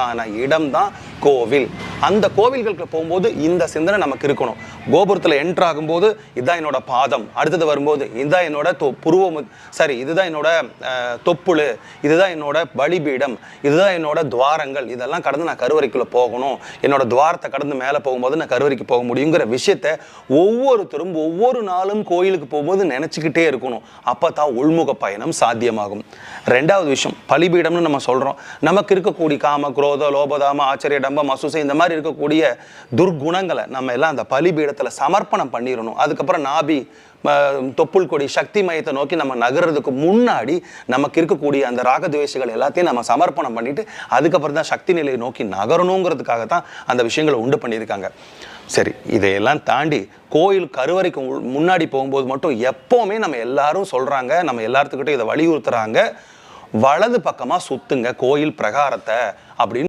ஆன இடம் தான் கோவில். அந்த கோவில்களுக்கு போகும்போது இந்த சிந்தனை நமக்கு இருக்கணும். கோபுரத்தில் என்ட்ரு ஆகும்போது இதுதான் என்னோட பாதம். அடுத்தது வரும்போது இதுதான் என்னோட தொ புருவம் சரி இதுதான் என்னோட அஹ், தொப்புளு. இதுதான் என்னோட பலிபீடம். இதுதான் என்னோட துவாரங்கள். இதெல்லாம் கடந்து நான் கருவறைக்குள்ளே போகணும். என்னோட துவாரத்தை கடந்து மேலே போகும்போது நான் கருவறைக்கு போக முடியுங்கிற விஷயத்த ஒவ்வொருத்தரும் ஒவ்வொரு நாளும் கோயிலுக்கு போகும்போது நினச்சிக்கிட்டே இருக்கணும். அப்போ தான் உள்முக பயணம் சாத்தியமாகும். ரெண்டாவது விஷயம் பலிபீடம்னு நம்ம சொல்கிறோம் நமக்கு இருக்கக்கூடிய காம குரோத லோபதாம ஆச்சரியடம் டம்பம் அசுசை இந்த மாதிரி இருக்கக்கூடிய துர்குணங்களை நம்ம எல்லாம் அந்த பலிபீடத்தில் சமர்ப்பணம் பண்ணிடணும் அதுக்கப்புறம் நாபி தொப்புள் கொடி சக்தி மையத்தை நோக்கி நம்ம நகர்றதுக்கு முன்னாடி நமக்கு இருக்கக்கூடிய அந்த ராகத்வேஷங்கள் எல்லாத்தையும் நம்ம சமர்ப்பணம் பண்ணிட்டு அதுக்கப்புறம் தான் சக்தி நிலையை நோக்கி நகரணுங்கிறதுக்காக தான் அந்த விஷயங்களை உண்டு பண்ணியிருக்காங்க. சரி இதையெல்லாம் தாண்டி கோயில் கருவறைக்கு முன்னாடி போகும்போது மட்டும் எப்போவுமே நம்ம எல்லாரும் சொல்கிறாங்க நம்ம எல்லாத்துக்கிட்டையும் இதை வலியுறுத்துகிறாங்க வலது பக்கமாக சுத்துங்க கோயில் பிரகாரத்தை அப்படின்னு